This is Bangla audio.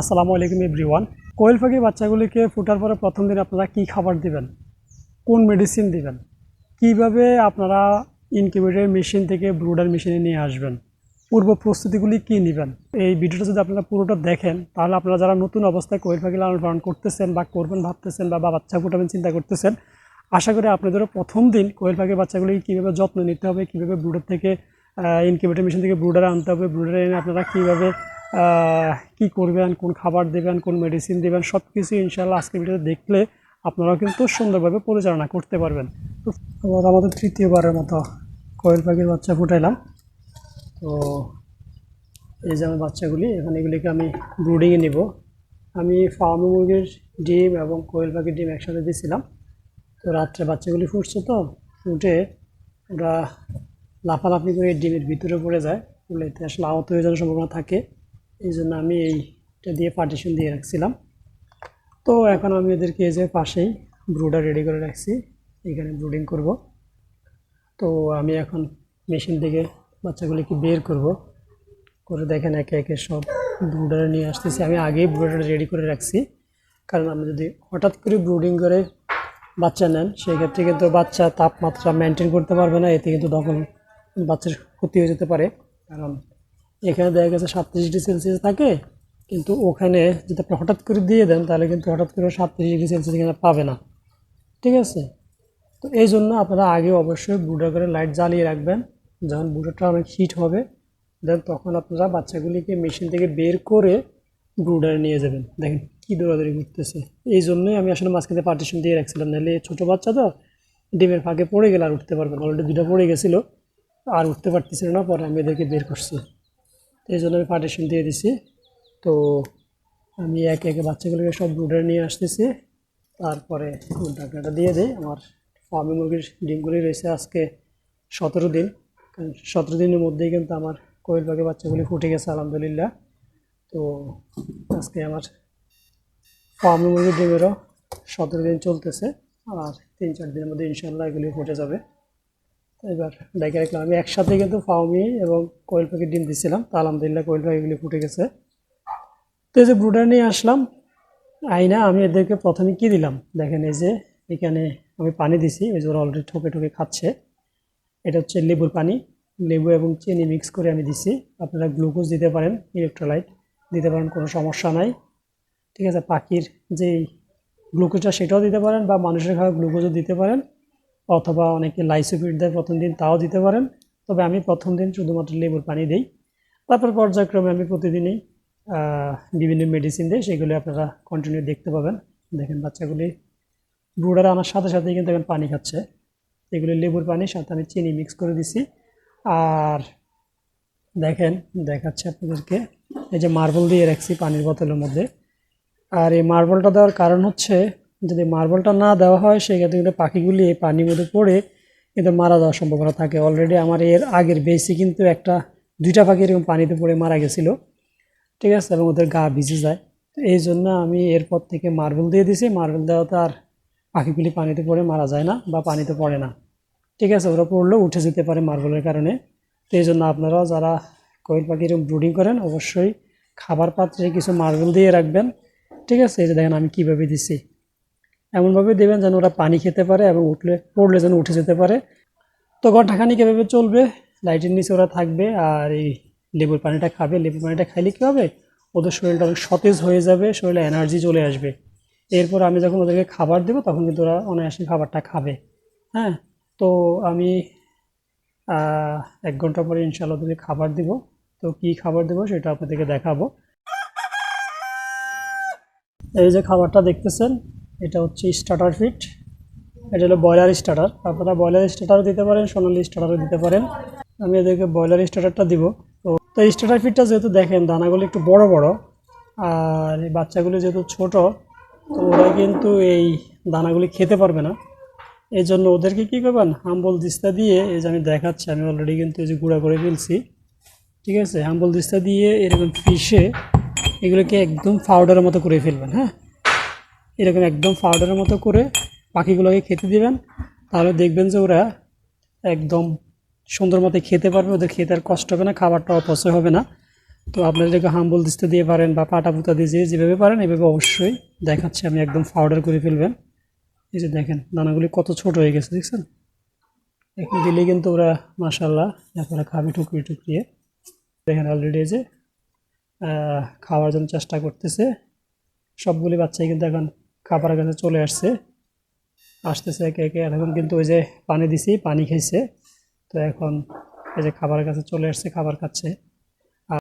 আসসালামু আলাইকুম এভরিওয়ান। কোয়েল পাখির বাচ্চাগুলিকে ফুটার পরে প্রথম দিন আপনারা কি খাবার দিবেন? কোন মেডিসিন দিবেন? কীভাবে আপনারা ইনকিউবেটর মেশিন থেকে ব্রুডার মেশিনে নিয়ে আসবেন? পূর্ব প্রস্তুতিগুলি কী নেবেন? এই ভিডিওটা যদি আপনারা পুরোটা দেখেন, তাহলে আপনারা যারা নতুন অবস্থায় কোয়েল পাখি লালন পালন করতেছেন বা করবেন ভাবতেছেন বা বাচ্চা ফুটাবেন, চিন্তা করতেছেন, আশা করি আপনাদেরও প্রথম দিন কোয়েল পাখির বাচ্চাগুলি কীভাবে যত্ন নিতে হবে, কীভাবে ব্রুডার থেকে ইনকিউবেটর মেশিন থেকে ব্রুডারে আনতে হবে ব্রুডারে এনে আপনারা কীভাবে কি করবেন, কোন খাবার দেবেন, কোন মেডিসিন দেবেন সব কিছু ইনশাল্লাহ আজকে ভিডিওতে দেখলে আপনারাও কিন্তু সুন্দরভাবে পরিচালনা করতে পারবেন। তো আমাদের তৃতীয়বারের মতো কোয়েল পাখির বাচ্চা ফুটাইলাম। তো এই যে আমার বাচ্চাগুলি, এখানে এগুলিকে আমি ব্রুডিংয়ে নিব। আমি ফার্ম মুরগির ডিম এবং কোয়েল পাখির ডিম একসাথে দিয়েছিলাম তো রাত্রে বাচ্চাগুলি ফুটছে তো ফুটে ওরা লাফালাফি করে ডিমের ভিতরে পড়ে যায়। এতে আসলে আহত হয়ে যাওয়ার সম্ভাবনা থাকে। এই জন্য আমি এইটা দিয়ে পার্টিশন দিয়ে রাখছিলাম। তো এখন আমি এদেরকে এই যে পাশেই ব্রুডার রেডি করে রাখছি। এখানে ব্রুডিং করব। তো আমি এখন মেশিন থেকে বাচ্চাগুলিকে বের করব। করে দেখেন একে একে সব ব্রুডারে নিয়ে আসতেছি। আমি আগেই ব্রুডার রেডি করে রাখছি। কারণ আপনি যদি হঠাৎ করে ব্রুডিং করে বাচ্চা নেন, সেক্ষেত্রে কিন্তু বাচ্চা তাপমাত্রা মেনটেন করতে পারবে না। এতে কিন্তু তখন বাচ্চার ক্ষতি হয়ে যেতে পারে। কারণ এখানে দেখা গেছে সাতত্রিশ ডিগ্রি সেলসিয়াস থাকে, কিন্তু ওখানে যদি আপনি হঠাৎ করে দিয়ে দেন, তাহলে কিন্তু হঠাৎ করে সাতত্রিশ ডিগ্রি সেলসিয়াস এখানে পাবে না। ঠিক আছে? তো এই জন্য আপনারা আগে অবশ্যই বুডার করে লাইট জ্বালিয়ে রাখবেন। যখন বুডারটা অনেক হিট হবে, দেন তখন আপনারা বাচ্চাগুলিকে মেশিন থেকে বের করে ব্রুডারে নিয়ে যাবেন। দেখেন কী দৌড়াদৌড়ি করতেছে। এই জন্যই আমি আসলে মাঝখানে পার্টিশন দিয়ে রাখছিলাম, নাহলে ছোটো বাচ্চা তো ডিমের ফাঁকে পড়ে গেলে আর উঠতে পারবেন অলরেডি দুটো পড়ে গেছিল, আর উঠতে পারতেছিল না, পরে আমি এদেরকে বের করছি। এই জন্য আমি পার্টিশন দিয়ে দিছি। তো আমি একে একে বাচ্চাগুলোকে সব ব্রুডারে নিয়ে আসতেছি। তারপরে ঢাকনাটা দিয়ে দিই। আমার ফার্মি মুরগির ডিমগুলি রয়েছে আজকে সতেরো দিন। কারণ সতেরো দিনের মধ্যেই কিন্তু আমার কোয়েল পাখি বাচ্চাগুলি ফুটে গেছে, আলহামদুলিল্লাহ। তো আজকে আমার ফার্মি মুরগির ডিমেরও সতেরো দিন চলতেছে। আর তিন চার দিনের মধ্যে ইনশাল্লাহ এগুলি ফুটে যাবে। তো এবার দেখে রাখলাম, আমি একসাথে কিন্তু ফার্মি এবং কোয়েল পাখির ডিম দিছিলাম, তো আলহামদুলিল্লাহ কোয়েল পাখিগুলি ফুটে গেছে। তো এই যে ব্রুডার নিয়ে আসলাম, আইনা, আমি এদেরকে প্রথমে কি দিলাম? দেখেন এই যে এখানে আমি পানি দিছি ওই যে ওরা অলরেডি ঠোকে ঠোকে খাচ্ছে। এটা হচ্ছে লেবুর পানি, লেবু এবং চিনি মিক্স করে আমি দিছি। আপনারা গ্লুকোজ দিতে পারেন ইলেকট্রোলাইট দিতে পারেন, কোনো সমস্যা নাই। ঠিক আছে, পাখির যে গ্লুকোজটা সেটাও দিতে পারেন বা মানুষের খাওয়া গ্লুকোজও দিতে পারেন। অথবা অনেকে লাইসোফিট দেয় প্রথম দিন তাও দিতে পারেন। তবে আমি প্রথম দিন শুধুমাত্র লেবুর পানি দিই। তারপর পর্যায়ক্রমে আমি প্রতিদিনই বিভিন্ন মেডিসিন দিই। সেগুলি আপনারা কন্টিনিউ দেখতে পাবেন। দেখেন বাচ্চাগুলি ব্রুডার আনার সাথে সাথেই কিন্তু এখন পানি খাচ্ছে। এগুলি লেবুর পানির সাথে আমি চিনি মিক্স করে দিছি। আর দেখেন, দেখাচ্ছে আপনাদেরকে। এই যে মার্বল দিয়ে রাখছি পানির বোতলের মধ্যে। আর এই মার্বলটা দেওয়ার কারণ হচ্ছে যদি মার্বলটা না দেওয়া হয়, সেক্ষেত্রে কিন্তু পাখিগুলি এই পানির মধ্যে পড়ে কিন্তু মারা যাওয়ার সম্ভাবনা থাকে। অলরেডি আমার এর আগের বেশি কিন্তু একটা, দুইটা পাখি এরকম পানিতে পড়ে মারা গেছিল। ঠিক আছে? এবং ওদের গা ভিজে যায়। তো এই জন্য আমি এরপর থেকে মার্বেল দিয়ে দিছি। মার্বেল দেওয়াতে আর পাখিগুলি পানিতে পড়ে মারা যায় না বা পানিতে পড়ে না। ঠিক আছে? ওরা পড়লেও উঠে যেতে পারে মার্বেলের কারণে। তো এই জন্য আপনারাও যারা কোয়েল পাখি এরকম ব্রুডিং করেন, অবশ্যই খাবার পাত্রে কিছু মার্বেল দিয়ে রাখবেন। ঠিক আছে? এই যে দেখেন আমি কীভাবে দিছি। এমনভাবে দেবেন যেন ওরা পানি খেতে পারে এবং উঠলে, পড়লে যেন উঠে যেতে পারে। তো ঘন্টাখানিক এভাবে চলবে, লাইটের নিচে ওরা থাকবে আর এই লেবুর পানিটা খাবে। লেবুর পানিটা খাইলে কী হবে? ওদের শরীরটা অনেক সতেজ হয়ে যাবে, শরীরে এনার্জি চলে আসবে। এরপর আমি যখন ওদেরকে খাবার দেবো, তখন কিন্তু ওরা অনায়াসে খাবারটা খাবে। হ্যাঁ? তো আমি এক ঘণ্টা পরে ইনশাল্লাহ ওদেরকে খাবার দিব। তো কি খাবার দেবো সেটা আপনাদেরকে দেখাবো। এই যে খাবারটা দেখতেছেন এটা হচ্ছে স্টার্টার ফিট এটা হলো ব্রয়লার স্টার্টার আপনারা ব্রয়লার স্টার্টারও দিতে পারেন, সোনালি স্টার্টারও দিতে পারেন। আমি এদেরকে ব্রয়লার স্টার্টারটা দিব। তো তো স্টার্টার ফিটটা যেহেতু দেখেন, দানাগুলো একটু বড় বড়, আর এই বাচ্চাগুলো যেহেতু ছোট, তো ওরা কিন্তু এই দানাগুলি খেতে পারবে না। এই জন্য ওদেরকে কী করবেন? হাম্বল দিস্তা দিয়ে, এই যে আমি দেখাচ্ছি, আমি অলরেডি কিন্তু এই যে গুঁড়া করে ফেলছি। ঠিক আছে? হাম্বল দিস্তা দিয়ে এরকম ফিশে এগুলোকে একদম পাউডারের মতো করে ফেলবেন হ্যাঁ? এরকম একদম পাউডারের মতো করে পাখিগুলোকে খেতে দিবেন। তাহলে দেখবেন যে ওরা একদম সুন্দর মতো খেতে পারবে। ওদের খেতে আর কষ্ট হবে না খাবারটা অপচয় হবে না। তো আপনারা এটাকে হাম্বল দিতে দিয়ে পারেন বা পাটা পুতা দিয়ে যে যেভাবে পারেন, এভাবে অবশ্যই দেখাচ্ছি আমি একদম পাউডার করে ফেলবেন। এই যে দেখেন, দানাগুলি কত ছোট হয়ে গেছে, দেখছেন? এখন দিলেই কিন্তু ওরা মাসাল্লাহ আপনারা খাবে টুকরিয়ে টুকরিয়ে। দেখেন অলরেডি যে খাওয়ার জন্য চেষ্টা করতেছে। সবগুলি বাচ্চাই কিন্তু এখন খাবারের কাছে চলে আসছে। আসতেছে একে একে। এখন কিন্তু ওই যে পানি দিছি, পানি খেয়েছে তো এখন এই যে খাবারের কাছে চলে আসছে, খাবার খাচ্ছে।